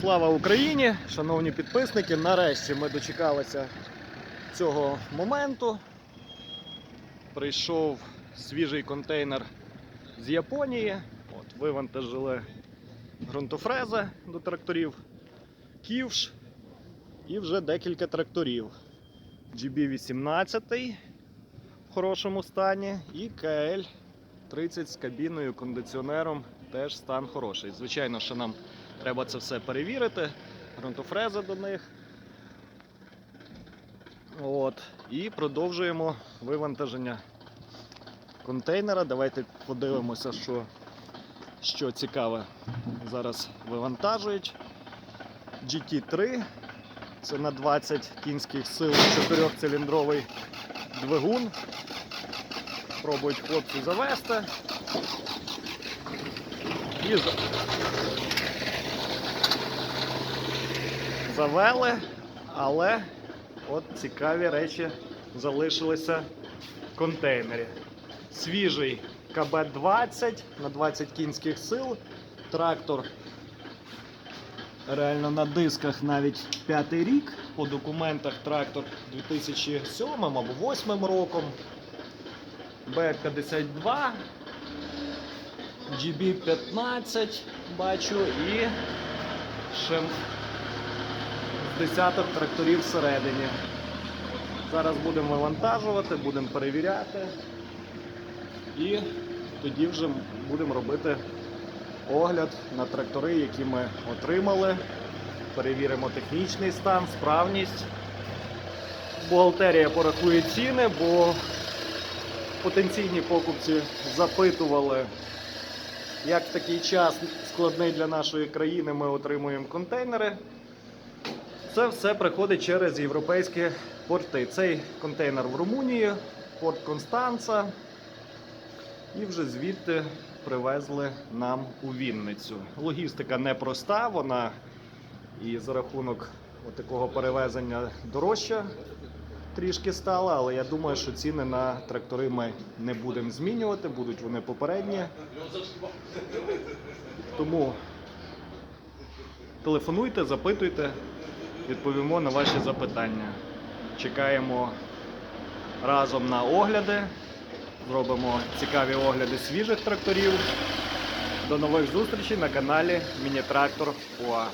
Слава Україні! Шановні підписники! Нарешті ми дочекалися цього моменту. Прийшов свіжий контейнер з Японії. От, вивантажили ґрунтофрези до тракторів, ківш і вже декілька тракторів. GB18 в хорошому стані і КЛ 30 з кабіною, кондиціонером теж стан хороший. Звичайно, що нам треба це все перевірити. Ґрунтофрези до них. От. І продовжуємо вивантаження контейнера. Давайте подивимося, що, що цікаве зараз вивантажують. GT3. Це на 20 кінських сил 4-циліндровий двигун. Пробують хлопці завести. І за- завели, але от цікаві речі залишилися в контейнері. Свіжий КБ-20 на 20 кінських сил. Трактор реально на дисках навіть п'ятий рік. По документах трактор 2007 або 2008 роком. Б-52, GB15 бачу і ще десяток тракторів всередині. Зараз будемо вивантажувати, будемо перевіряти. І тоді вже будемо робити огляд на трактори, які ми отримали. Перевіримо технічний стан, справність. Бухгалтерія порахує ціни, бо потенційні покупці запитували, як в такий час складний для нашої країни ми отримуємо контейнери. Це все приходить через європейські порти. Цей контейнер в Румунії, порт Констанца. І вже звідти привезли нам у Вінницю. Логістика непроста, вона і за рахунок такого перевезення дорожча трішки стала, але я думаю, що ціни на трактори ми не будемо змінювати, будуть вони попередні. Тому телефонуйте, запитуйте, відповімо на ваші запитання. Чекаємо разом на огляди. Зробимо цікаві огляди свіжих тракторів. До нових зустрічей на каналі Міні-Трактор УА.